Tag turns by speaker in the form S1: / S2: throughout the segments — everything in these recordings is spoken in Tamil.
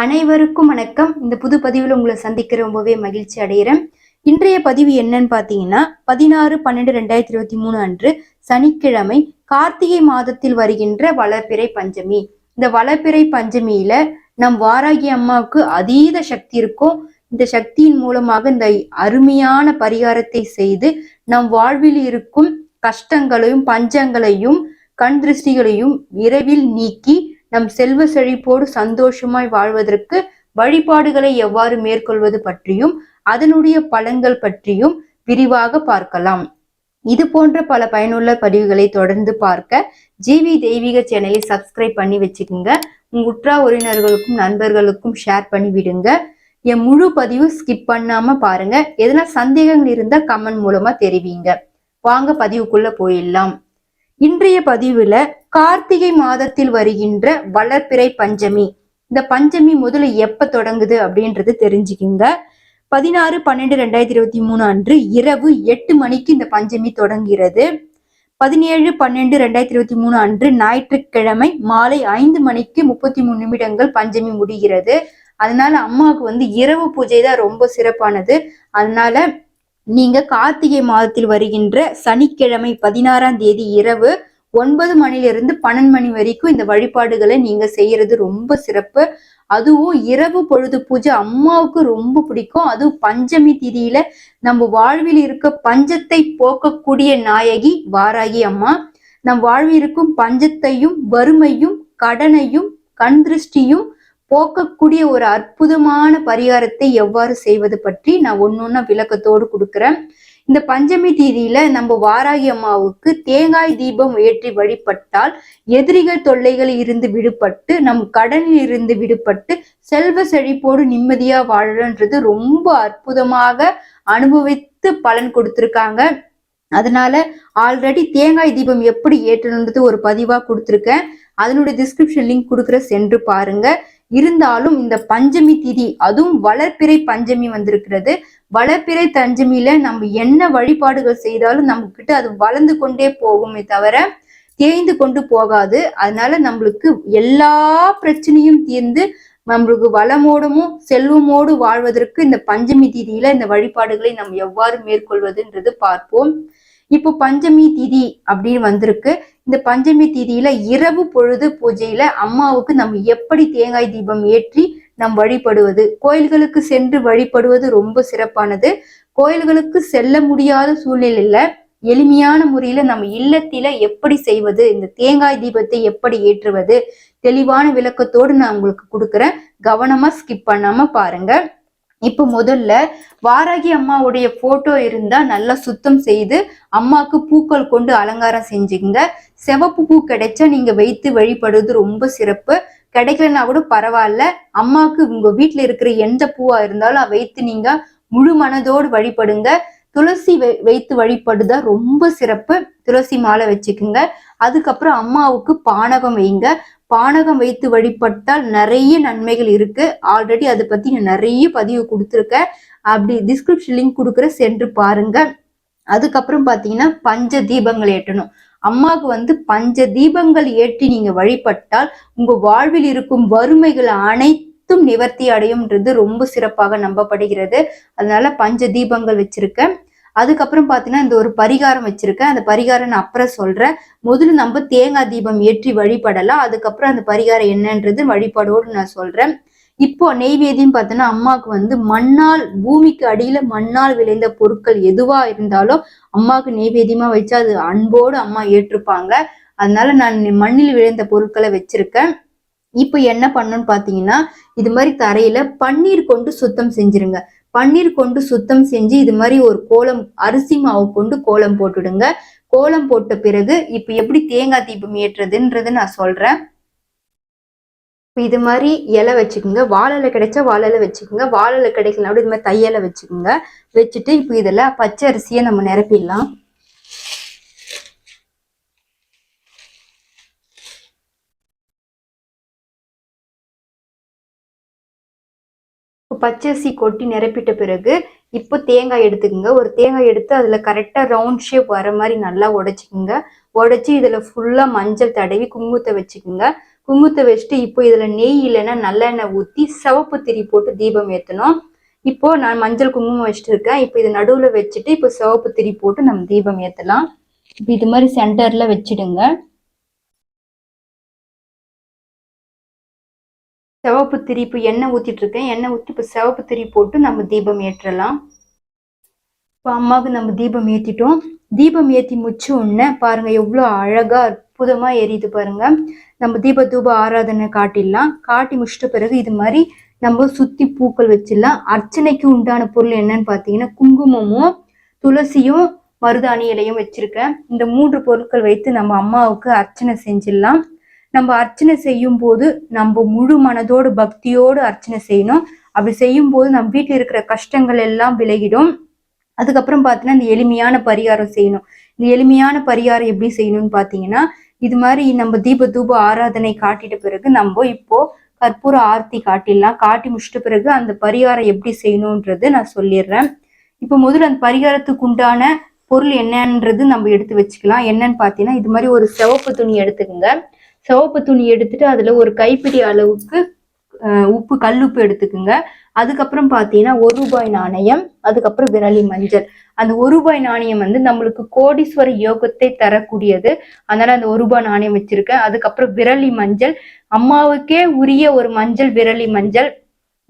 S1: அனைவருக்கும் வணக்கம். இந்த புது பதிவில் உங்களை சந்திக்க ரொம்பவே மகிழ்ச்சி அடைகிறேன். இன்றைய பதிவு என்னன்னு பார்த்தீங்கன்னா பதினாறு பன்னெண்டு ரெண்டாயிரத்தி இருபத்தி மூணு அன்று சனிக்கிழமை கார்த்திகை மாதத்தில் வருகின்ற வளர்பிறை பஞ்சமி. இந்த வளர்பிறை பஞ்சமியில நம் வாராகி அம்மாவுக்கு அதீத சக்தி இருக்கும். இந்த சக்தியின் மூலமாக இந்த அருமையான பரிகாரத்தை செய்து நம் வாழ்வில் இருக்கும் கஷ்டங்களையும் பஞ்சங்களையும் கண் திருஷ்டிகளையும் விரைவில் நீக்கி நம் செல்வ செழிப்போடு சந்தோஷமாய் வாழ்வதற்கு வழிபாடுகளை எவ்வாறு மேற்கொள்வது பற்றியும் அதனுடைய பலன்கள் பற்றியும் விரிவாக பார்க்கலாம். இது போன்ற பல பயனுள்ள பதிவுகளை தொடர்ந்து பார்க்க ஜிவி தெய்வீக சேனலை சப்ஸ்கிரைப் பண்ணி வச்சுக்கோங்க. உங்க உற்றா உறவினர்களுக்கும் நண்பர்களுக்கும் ஷேர் பண்ணி விடுங்க. என் முழு பதிவு ஸ்கிப் பண்ணாம பாருங்க. எதனா சந்தேகங்கள் இருந்தா கமெண்ட் மூலமா தெரிவிங்க. வாங்க பதிவுக்குள்ள போயிடலாம். இன்றைய பதிவுல கார்த்திகை மாதத்தில் வருகின்ற வளர்பிறை பஞ்சமி. இந்த பஞ்சமி முதல்ல எப்ப தொடங்குது அப்படின்றது தெரிஞ்சுக்கிங்க. பதினாறு பன்னெண்டு ரெண்டாயிரத்தி இருபத்தி மூணு அன்று இரவு எட்டு மணிக்கு இந்த பஞ்சமி தொடங்குகிறது. பதினேழு பன்னெண்டு ரெண்டாயிரத்தி இருபத்தி மூணு அன்று ஞாயிற்றுக்கிழமை மாலை ஐந்து மணிக்கு முப்பத்தி மூணு நிமிடங்கள் பஞ்சமி முடிகிறது. அதனால அம்மாவுக்கு வந்து இரவு பூஜை தான் ரொம்ப சிறப்பானது. அதனால நீங்க கார்த்திகை மாதத்தில் வருகின்ற சனிக்கிழமை பதினாறாம் தேதி இரவு ஒன்பது மணிலிருந்து பன்னெண்டு மணி வரைக்கும் இந்த வழிபாடுகளை நீங்க செய்யறது ரொம்ப சிறப்பு. அதுவும் இரவு பொழுது பூஜை அம்மாவுக்கு ரொம்ப பிடிக்கும். அதுவும் பஞ்சமி திதியில நம்ம வாழ்வில் இருக்க பஞ்சத்தை போக்கக்கூடிய நாயகி வாராகி அம்மா. நம் வாழ்வில் இருக்கும் பஞ்சத்தையும் வறுமையும் கடனையும் கண் திருஷ்டியும் போக்கக்கூடிய ஒரு அற்புதமான பரிகாரத்தை எவ்வாறு செய்வது பற்றி நான் ஒன்னொன்னா விளக்கத்தோடு கொடுக்குறேன். இந்த பஞ்சமி தீதியில நம்ம வாராகி அம்மாவுக்கு தேங்காய் தீபம் ஏற்றி வழிபட்டால் எதிரிகள் தொல்லைகளில் இருந்து விடுபட்டு நம் கடனில் இருந்து விடுபட்டு செல்வ செழிப்போடு நிம்மதியா வாழன்றது ரொம்ப அற்புதமாக அனுபவித்து பலன் கொடுத்திருக்காங்க. அதனால ஆல்ரெடி தேங்காய் தீபம் எப்படி ஏற்றணுன்றது ஒரு பதிவா கொடுத்துருக்கேன். அதனுடைய டிஸ்கிரிப்ஷன் லிங்க் கொடுக்குற சென்று பாருங்க. இருந்தாலும் இந்த பஞ்சமி திதி அதுவும் வளர்ப்பிறை பஞ்சமி வந்திருக்கிறது. வளப்பிறை பஞ்சமியில நம்ம என்ன வழிபாடுகள் செய்தாலும் நம்ம கிட்ட அது வளர்ந்து கொண்டே போகுமே தவிர தேய்ந்து கொண்டு போகாது. அதனால நம்மளுக்கு எல்லா பிரச்சனையும் தீர்ந்து நம்மளுக்கு வளமோடமும் செல்வமோடு வாழ்வதற்கு இந்த பஞ்சமி திதியில இந்த வழிபாடுகளை நம்ம எவ்வாறு மேற்கொள்வதுன்றது பார்ப்போம். இப்போ பஞ்சமி திதி அப்படின்னு வந்திருக்கு. இந்த பஞ்சமி திதியில இரவு பொழுது பூஜையில அம்மாவுக்கு நம்ம எப்படி தேங்காய் தீபம் ஏற்றி நம் வழிபடுவது. கோயில்களுக்கு சென்று வழிபடுவது ரொம்ப சிறப்பானது. கோயில்களுக்கு செல்ல முடியாத சூழ்நிலையில எளிமையான முறையில நம்ம இல்லத்தில எப்படி செய்வது இந்த தேங்காய் தீபத்தை எப்படி ஏற்றுவது தெளிவான விளக்கத்தோடு நான் உங்களுக்கு கொடுக்குறேன். கவனமா ஸ்கிப் பண்ணாம பாருங்க. இப்போ முதல்ல வாராகி அம்மாவுடைய போட்டோ இருந்தா நல்லா சுத்தம் செய்து அம்மாக்கு பூக்கள் கொண்டு அலங்காரம் செஞ்சுங்க சிவப்பு பூ கிடைச்சா நீங்க வைத்து வழிபடுவது ரொம்ப சிறப்பு. கிடைக்கலன்னா கூட பரவாயில்ல. அம்மாவுக்கு உங்க வீட்டுல இருக்கிற எந்த பூவா இருந்தாலும் வைத்து நீங்க முழு மனதோடு வழிபடுங்க. துளசி வைத்து வழிபடுதா ரொம்ப சிறப்பு. துளசி மாலை வச்சுக்குங்க. அதுக்கப்புறம் அம்மாவுக்கு பானகம் வைங்க. பானகம் வைத்து வழிபட்டால் நிறைய நன்மைகள் இருக்கு. ஆல்ரெடி அதை பத்தி நான் நிறைய பதிவு கொடுத்துருக்கேன். அப்படி டிஸ்கிரிப்ஷன் லிங்க் கொடுக்குற சென்று பாருங்க. அதுக்கப்புறம் பாத்தீங்கன்னா பஞ்ச தீபங்கள் ஏற்றணும் அம்மாவுக்கு வந்து பஞ்ச தீபங்கள் ஏற்றி நீங்க வழிபட்டால் உங்க வாழ்வில் இருக்கும் வறுமைகள் அனைத்தும் நிவர்த்தி அடையும்ன்றது ரொம்ப சிறப்பாக நம்பப்படுகிறது. அதனால பஞ்ச தீபங்கள் வச்சிருக்கேன். அதுக்கப்புறம் பார்த்தீங்கன்னா இந்த ஒரு பரிகாரம் வச்சிருக்கேன். அந்த பரிகாரம் நான் அப்புறம் சொல்றேன். முதல்ல நம்ம தேங்காய் தீபம் ஏற்றி வழிபடலாம். அதுக்கப்புறம் அந்த பரிகாரம் என்னன்றது வழிபாடோடு நான் சொல்றேன். இப்போ நெய்வேதியம் பார்த்தோன்னா அம்மாவுக்கு வந்து மண்ணால் பூமிக்கு அடியில மண்ணால் விளைந்த பொருட்கள் எதுவா இருந்தாலும் அம்மாவுக்கு நெய்வேதியமா வச்சு அது அன்போடு அம்மா ஏற்றுப்பாங்க. அதனால நான் மண்ணில் விளைந்த பொருட்களை வச்சிருக்கேன். இப்போ என்ன பண்ணணும்னு பார்த்தீங்கன்னா இது மாதிரி தரையில பன்னீர் கொண்டு சுத்தம் செஞ்சிருங்க. பன்னீர் கொண்டு சுத்தம் செஞ்சு இது மாதிரி ஒரு கோலம் அரிசி மாவு கொண்டு கோலம் போட்டுடுங்க. கோலம் போட்ட பிறகு இப்ப எப்படி தேங்காய் தீபம் ஏற்றுறதுன்றது நான் சொல்றேன். இது மாதிரி இலை வச்சுக்கோங்க. வாழலை கிடைச்சா வாழலை வச்சுக்கோங்க. வாழலை கிடைக்கலாம் இது மாதிரி தையலை வச்சுக்கோங்க. வச்சுட்டு இப்போ இதில் பச்சை அரிசியை நம்ம நிரப்பிடலாம். பச்சரிசி கொட்டி நிரப்பிட்ட பிறகு இப்போ தேங்காய் எடுத்துக்கோங்க. ஒரு தேங்காய் எடுத்து அதில் கரெக்டாக ரவுண்ட் ஷேப் வர மாதிரி நல்லா உடைச்சிக்கோங்க. உடைச்சி இதில் ஃபுல்லாக மஞ்சள் தடவி குங்குமத்தை வச்சுக்கோங்க. குங்குமத்தை வச்சுட்டு இப்போ இதுல நெய் இல்லைன்னா நல்லெண்ணெய் ஊற்றி சிவப்பு திரி போட்டு தீபம் ஏற்றணும் இப்போ நான் மஞ்சள் குங்குமம் வச்சுட்டு இருக்கேன். இப்போ இது நடுவில் வச்சுட்டு இப்போ சிவப்பு திரி போட்டு நம்ம தீபம் ஏற்றலாம் இப்போ இது மாதிரி சென்டர்ல வச்சிடுங்க. சிவப்பு திரி இப்போ எண்ணெய் ஊற்றிட்டு இருக்கேன். எண்ணெய் ஊற்றி இப்போ சிவப்பு திரி போட்டு நம்ம தீபம் ஏற்றலாம். இப்போ அம்மாவுக்கு நம்ம தீபம் ஏற்றிட்டோம் தீபம் ஏற்றி முடிச்ச உடனே பாருங்க எவ்வளோ அழகா அற்புதமா எரியுது பாருங்க. நம்ம தீப தூப ஆராதனை காட்டிடலாம். காட்டி முடிச்சிட்ட பிறகு இது மாதிரி நம்ம சுத்தி பூக்கள் வச்சிடலாம். அர்ச்சனைக்கு உண்டான பொருள் என்னன்னு பார்த்தீங்கன்னா குங்குமமும் துளசியும் மருதாணி இலையும் வச்சிருக்கேன். இந்த மூன்று பொருட்கள் வைத்து நம்ம அம்மாவுக்கு அர்ச்சனை செஞ்சிடலாம். நம்ம அர்ச்சனை செய்யும் போது நம்ம முழு மனதோடு பக்தியோடு அர்ச்சனை செய்யணும். அப்படி செய்யும் போது நம்ம வீட்டில் இருக்கிற கஷ்டங்கள் எல்லாம் விலகிடும். அதுக்கப்புறம் பார்த்தீங்கன்னா இந்த எளிமையான பரிகாரம் செய்யணும். இந்த எளிமையான பரிகாரம் எப்படி செய்யணும்னு பார்த்தீங்கன்னா இது மாதிரி நம்ம தீப தூப ஆராதனை காட்டிட்ட பிறகு நம்ம இப்போ கற்பூர ஆர்த்தி காட்டிடலாம். காட்டி முடிச்சிட்ட பிறகு அந்த பரிகாரம் எப்படி செய்யணுன்றது நான் சொல்லிடுறேன். இப்போ முதல்ல அந்த பரிகாரத்துக்கு உண்டான பொருள் என்னன்றது நம்ம எடுத்து வச்சுக்கலாம். என்னன்னு பார்த்தீங்கன்னா இது மாதிரி ஒரு சிவப்பு துணி எடுத்துக்கோங்க. சிவப்பு துணி எடுத்துட்டு அதுல ஒரு கைப்பிடி அளவுக்கு அஹ், உப்பு கல்லுப்பு எடுத்துக்குங்க. அதுக்கப்புறம் பார்த்தீங்கன்னா ஒரு ரூபாய் நாணயம் அதுக்கப்புறம் விரலி மஞ்சள். அந்த ஒரு ரூபாய் நாணயம் வந்து நம்மளுக்கு கோடீஸ்வர யோகத்தை தரக்கூடியது. அதனால அந்த ஒரு ரூபாய் நாணயம் வச்சிருக்கேன். அதுக்கப்புறம் விரலி மஞ்சள். அம்மாவுக்கே உரிய ஒரு மஞ்சள் விரலி மஞ்சள்.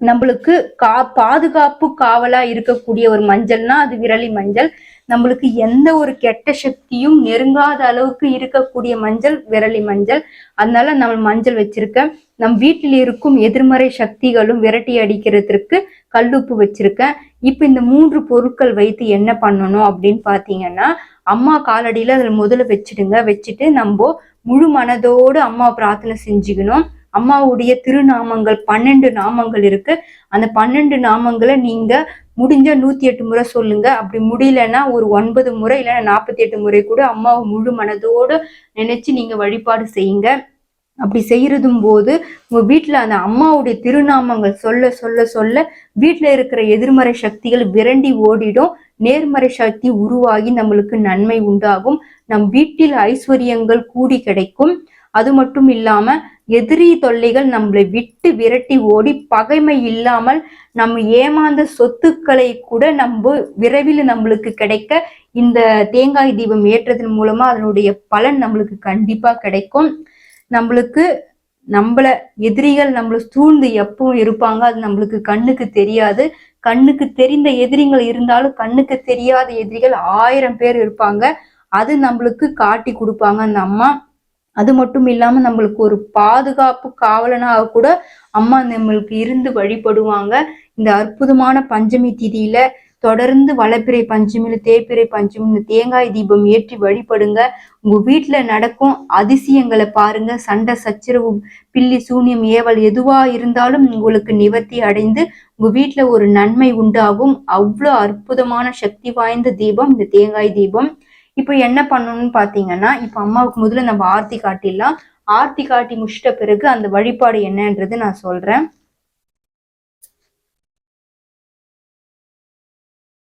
S1: நம்மளுக்கு கா பாதுகாப்பு காவலா இருக்கக்கூடிய ஒரு மஞ்சள்னா அது விரலி மஞ்சள். நம்மளுக்கு எந்த ஒரு கெட்ட சக்தியும் நெருங்காத அளவுக்கு இருக்கக்கூடிய மஞ்சள் விரலி மஞ்சள். அதனால நம்ம மஞ்சள் வச்சிருக்கேன் நம் வீட்டில் இருக்கும் எதிர்மறை சக்திகளும் விரட்டி அடிக்கிறதுக்கு கல்லுப்பு வச்சிருக்கேன் இப்ப இந்த மூன்று பொருட்கள் வைத்து என்ன பண்ணணும் அப்படின்னு பாத்தீங்கன்னா அம்மா காலடியில அதில் முதல்ல வச்சிடுங்க. வச்சுட்டு நம்ம முழு மனதோடு அம்மா பிரார்த்தனை செஞ்சுக்கணும். அம்மாவுடைய திருநாமங்கள் பன்னெண்டு நாமங்கள் இருக்கு. அந்த பன்னெண்டு நாமங்களை நீங்க முடிஞ்ச நூத்தி எட்டு முறை சொல்லுங்க. அப்படி முடியலன்னா ஒரு ஒன்பது முறை இல்லைன்னா நாற்பத்தி எட்டு முறை கூட அம்மாவை முழு மனதோடு நினைச்சு நீங்க வழிபாடு செய்யுங்க. அப்படி செய்யறதும் போது உங்க வீட்டுல அந்த அம்மாவுடைய திருநாமங்கள் சொல்ல சொல்ல சொல்ல வீட்டுல இருக்கிற எதிர்மறை சக்திகள் விரண்டி ஓடிடும். நேர்மறை சக்தி உருவாகி நம்மளுக்கு நன்மை உண்டாகும். நம் வீட்டில் ஐஸ்வர்யங்கள் கூடி கிடைக்கும். அது மட்டும் இல்லாம எதிரி தொல்லைகள் நம்மளை விட்டு விரட்டி ஓடி பகைமை இல்லாமல் நம்ம ஏமாந்த சொத்துக்களை கூட நம்ம விரைவில் நம்மளுக்கு கிடைக்க இந்த தேங்காய் தீபம் ஏற்றதன் மூலமா அதனுடைய பலன் நம்மளுக்கு கண்டிப்பா கிடைக்கும். நம்மளுக்கு நம்மள எதிரிகள் நம்மள சூழ்ந்து எப்பவும் இருப்பாங்க அது நம்மளுக்கு கண்ணுக்கு தெரியாது. கண்ணுக்கு தெரிந்த எதிரிகள் இருந்தாலும் கண்ணுக்கு தெரியாத எதிரிகள் ஆயிரம் பேர் இருப்பாங்க. அது நம்மளுக்கு காட்டி கொடுப்பாங்க அந்த அம்மா. அது மட்டும் இல்லாம நம்மளுக்கு ஒரு பாதுகாப்பு காவலனாக கூட அம்மா நம்மளுக்கு இருந்து வழிபடுவாங்க. இந்த அற்புதமான பஞ்சமி திதியில தொடர்ந்து வளப்பிறை பஞ்சமியில் தேய்பிறை பஞ்சமி தேங்காய் தீபம் ஏற்றி வழிபடுங்க. உங்க வீட்டுல நடக்கும் அதிசயங்களை பாருங்க. சண்டை சச்சரவு பில்லி சூனியம் ஏவல் எதுவா இருந்தாலும் உங்களுக்கு நிவர்த்தி அடைந்து உங்க வீட்டுல ஒரு நன்மை உண்டாகும். அவ்வளோ அற்புதமான சக்தி வாய்ந்த தீபம் இந்த தேங்காய் தீபம். இப்போ என்ன பண்ணணும்னு பார்த்தீங்கன்னா இப்போ அம்மாவுக்கு முதல்ல நம்ம ஆர்த்தி காட்டிடலாம். ஆர்த்தி காட்டி முடிச்சிட்ட பிறகு அந்த வழிபாடு என்னன்றது நான் சொல்றேன்.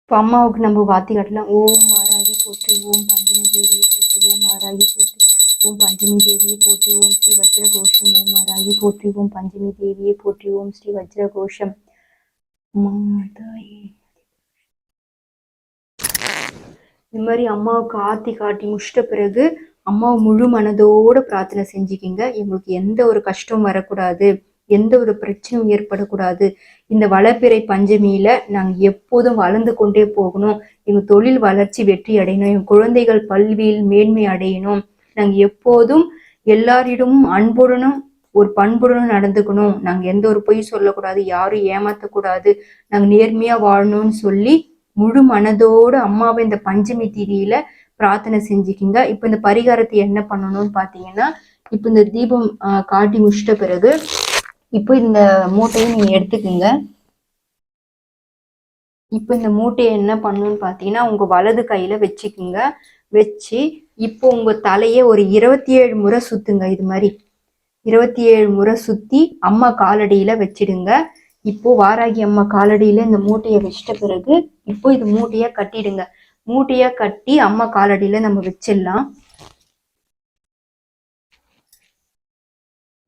S1: இப்போ அம்மாவுக்கு நம்ம வாத்தி காட்டலாம். ஓம் ஆராகி போற்றி ஓம் பஞ்சமி தேவியை போற்றி ஓம் ஆராகி போட்டு ஓம் பஞ்சமி தேவியை போற்றி ஓம் ஸ்ரீ வஜ்ர கோஷம் ஓம் ஆராகி போற்றி ஓம் பஞ்சமி தேவியை போற்றி ஓம் ஸ்ரீ வஜ்ர கோஷம் மாதாயே. இது மாதிரி அம்மாவுக்கு ஆர்த்தி காட்டி முடிச்சிட்ட பிறகு அம்மாவை முழு மனதோடு பிரார்த்தனை செஞ்சுக்கிங்க. எங்களுக்கு எந்த ஒரு கஷ்டம் வரக்கூடாது எந்த ஒரு பிரச்சனையும் ஏற்படக்கூடாது. இந்த வளப்பிறை பஞ்சமியில நாங்கள் எப்போதும் வளர்ந்து கொண்டே போகணும். எங்கள் தொழில் வளர்ச்சி வெற்றி அடையணும். எங்கள் குழந்தைகள் பல்வியில் மேன்மை அடையணும். நாங்கள் எப்போதும் எல்லாரிடமும் அன்புடனும் ஒரு பண்புடனும் நடந்துக்கணும். நாங்கள் எந்த ஒரு பொய் சொல்லக்கூடாது யாரும் ஏமாத்தக்கூடாது. நாங்கள் நேர்மையாக வாழணும்னு சொல்லி முழு மனதோடு அம்மாவை இந்த பஞ்சமி திதியில பிரார்த்தனை செஞ்சுக்கிங்க. இப்போ இந்த பரிகாரத்தை என்ன பண்ணணும்னு பார்த்தீங்கன்னா இப்போ இந்த தீபம் ஆஹ், காட்டி முடிச்சிட்ட பிறகு இப்போ இந்த மூட்டையை நீங்க எடுத்துக்கோங்க. இப்போ இந்த மூட்டையை என்ன பண்ணணும்னு பார்த்தீங்கன்னா உங்க வலது கையில வச்சுக்குங்க. வச்சு இப்போ உங்க தலையை ஒரு இருபத்தி ஏழு முறை சுத்துங்க. இது மாதிரி இருபத்தி ஏழு முறை சுத்தி அம்மா காலடியில வச்சிடுங்க. இப்போ வாராகி அம்மா காலடியில இந்த மூட்டையை வச்சிட்ட பிறகு இப்போ இது மூட்டையா கட்டிடுங்க. மூட்டையா கட்டி அம்மா காலடியில நம்ம வச்சிடலாம்.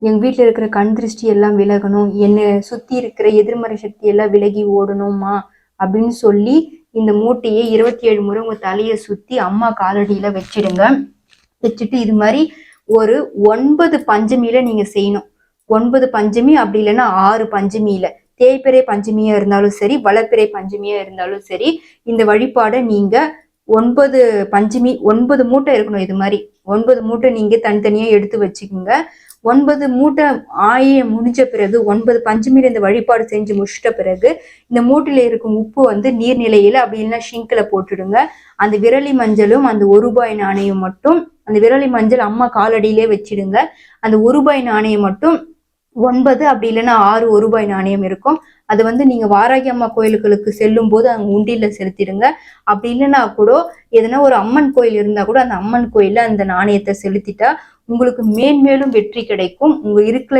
S1: எங்க வீட்டுல இருக்கிற கண் திருஷ்டி எல்லாம் விலகணும். என்னை சுத்தி இருக்கிற எதிர்மறை சக்தி எல்லாம் விலகி ஓடணுமா? அப்படின்னு சொல்லி இந்த மூட்டையை இருபத்தி ஏழு முறை உங்க தலையை சுத்தி அம்மா காலடியில வச்சிடுங்க. வச்சுட்டு இது மாதிரி ஒரு ஒன்பது பஞ்சமியில நீங்க செய்யணும். ஒன்பது பஞ்சமி அப்படி இல்லைன்னா ஆறு பஞ்சமியில. தேய்பிறை பஞ்சமியா இருந்தாலும் சரி வளப்பிறை பஞ்சமியா இருந்தாலும் சரி இந்த வழிபாடை நீங்க ஒன்பது பஞ்சமி ஒன்பது மூட்டை இருக்கணும் இது மாதிரி. ஒன்பது மூட்டை நீங்க தனித்தனியா எடுத்து வச்சுக்கோங்க. ஒன்பது மூட்டை ஆய முடிஞ்ச பிறகு ஒன்பது பஞ்சமியில இந்த வழிபாடு செஞ்சு முடிச்சிட்ட பிறகு இந்த மூட்டையில இருக்கும் உப்பு வந்து நீர்நிலையில அப்படி இல்லைன்னா ஷிங்கில் போட்டுடுங்க. அந்த விரலி மஞ்சளும் அந்த ஒரு ரூபாய் நாணயம் மட்டும் அந்த விரலி மஞ்சள் அம்மா காலடியிலே வச்சிடுங்க. அந்த ஒரு ரூபாய் நாணயம் மட்டும் ஒன்பது அப்படி இல்லைன்னா ஆறு ஒரு ரூபாய் நாணயம் இருக்கும். அது வந்து நீங்கள் வாராகி அம்மா கோயில்களுக்கு செல்லும் போது அங்கே உண்டியில செலுத்திடுங்க. அப்படி இல்லைன்னா கூட எதனா ஒரு அம்மன் கோயில் இருந்தால் கூட அந்த அம்மன் கோயிலில் அந்த நாணயத்தை செலுத்திட்டா உங்களுக்கு மேன்மேலும் வெற்றி கிடைக்கும். உங்கள் இருக்கிற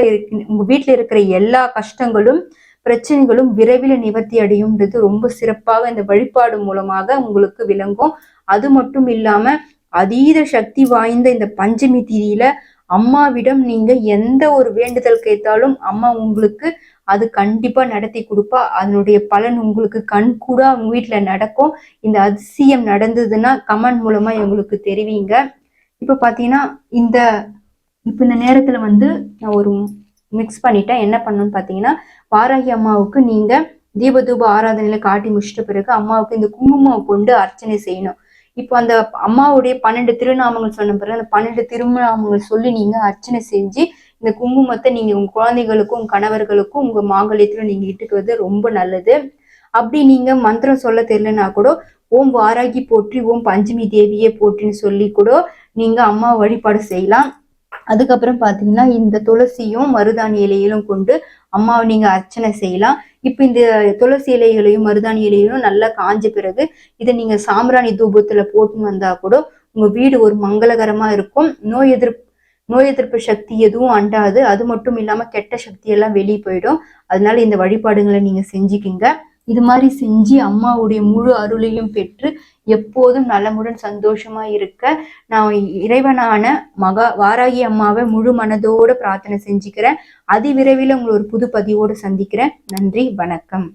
S1: உங்கள் வீட்டில் இருக்கிற எல்லா கஷ்டங்களும் பிரச்சனைகளும் விரைவில் நிவர்த்தி அடையும்ன்றது ரொம்ப சிறப்பாக இந்த வழிபாடு மூலமாக உங்களுக்கு விளங்கும். அது மட்டும் இல்லாமல் அதீத சக்தி வாய்ந்த இந்த பஞ்சமி தீதியில அம்மாவிடம் நீங்க எந்த ஒரு வேண்டுதல் கேட்டாலும் அம்மா உங்களுக்கு அது கண்டிப்பா நடத்தி கொடுப்பா. அதனுடைய பலன் உங்களுக்கு கண் கூட அவங்க வீட்டுல நடக்கும். இந்த அதிசயம் நடந்ததுன்னா கமெண்ட் மூலமா எங்களுக்கு தெரிவிங்க. இப்ப பாத்தீங்கன்னா இந்த இப்ப இந்த நேரத்துல வந்து நான் ஒரு மிக்ஸ் பண்ணிட்டேன். என்ன பண்ணணும்னு பாத்தீங்கன்னா வாராகி அம்மாவுக்கு நீங்க தீபதூப ஆராதனையில காட்டி முடிச்சிட்ட பிறகு அம்மாவுக்கு இந்த குங்குமம் கொண்டு அர்ச்சனை செய்யணும். இப்போ அந்த அம்மாவுடைய பன்னெண்டு திருநாமங்கள் சொன்ன பிறகு அந்த பன்னெண்டு திருநாமங்கள் சொல்லி நீங்க அர்ச்சனை செஞ்சு இந்த குங்குமத்தை நீங்க உங்க குழந்தைகளுக்கும் உங்க கணவர்களுக்கும் உங்க மாங்கல்யத்துல நீங்க இட்டுக்குவது ரொம்ப நல்லது. அப்படி நீங்க மந்திரம் சொல்ல தெரியலனா கூட ஓம் வாராகி போற்றி ஓம் பஞ்சமி தேவியே போற்றின்னு சொல்லி கூட நீங்க அம்மா வழிபாடு செய்யலாம். அதுக்கப்புறம் பாத்தீங்கன்னா இந்த துளசியும் மருதாணி இலையிலும் கொண்டு அம்மாவை நீங்க அர்ச்சனை செய்யலாம். இப்ப இந்த துளசி இலைகளையும் மருதாணி இலையிலும் நல்லா காஞ்ச பிறகு இதை நீங்க சாம்பிராணி தூபத்துல போட்டுன்னு வந்தா கூட உங்க வீடு ஒரு மங்களகரமா இருக்கும். நோய் எதிர்ப்பு நோய் எதிர்ப்பு சக்தி எதுவும் அண்டாது. அது மட்டும் இல்லாம கெட்ட சக்தி எல்லாம் வெளியே போயிடும். அதனால இந்த வழிபாடுகளை நீங்க செஞ்சுக்கிங்க. இது மாதிரி செஞ்சு அம்மாவுடைய முழு அருளையும் பெற்று எப்போதும் நலமுடன் சந்தோஷமா இருக்க நான் இறைவனான மகா வாராகி அம்மாவை முழு மனதோட பிரார்த்தனை செஞ்சுக்கிறேன். அதிவிரைவில் உங்களை ஒரு புது பதிவோடு சந்திக்கிறேன். நன்றி வணக்கம்.